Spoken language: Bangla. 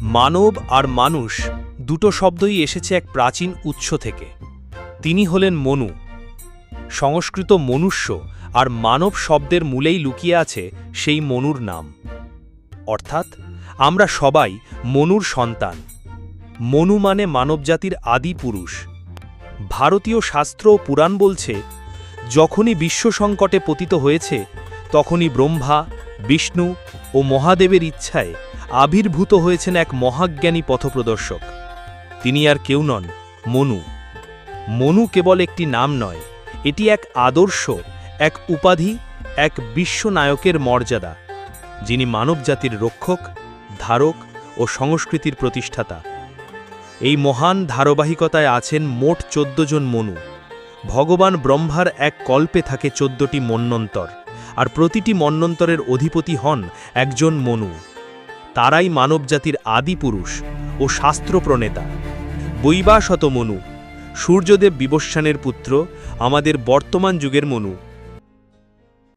মানব আর মানুষ দুটো শব্দই এসেছে এক প্রাচীন উৎস থেকে। তিনি হলেন মনু। সংস্কৃত মনুষ্য আর মানব শব্দের মূলেই লুকিয়ে আছে সেই মনুর নাম। অর্থাৎ, আমরা সবাই মনুর সন্তান। মনু মানে মানবজাতির আদি পুরুষ। ভারতীয় শাস্ত্র ও পুরাণ বলছে, যখনই বিশ্ব সংকটে পতিত হয়েছে, তখনই ব্রহ্মা বিষ্ণু ও মহাদেবের ইচ্ছায় আবির্ভূত হয়েছেন এক মহাজ্ঞানী পথপ্রদর্শক। তিনি আর কেউ নন, মনু। মনু কেবল একটি নাম নয়, এটি এক আদর্শ, এক উপাধি, এক বিশ্বনায়কের মর্যাদা, যিনি মানবজাতির রক্ষক, ধারক ও সংস্কৃতির প্রতিষ্ঠাতা। এই মহান ধারাবাহিকতায় আছেন মোট চোদ্দ জন মনু। ভগবান ব্রহ্মার এক কল্পে থাকে চোদ্দটি মন্বন্তর আর প্রতিটি মন্বন্তরের অধিপতি হন একজন মনু। তারাই মানবজাতির আদি পুরুষ ও শাস্ত্র প্রণেতা বৈবাসত মনু, সূর্যদেব বিবস্বানের পুত্র, আমাদের বর্তমান যুগের মনু।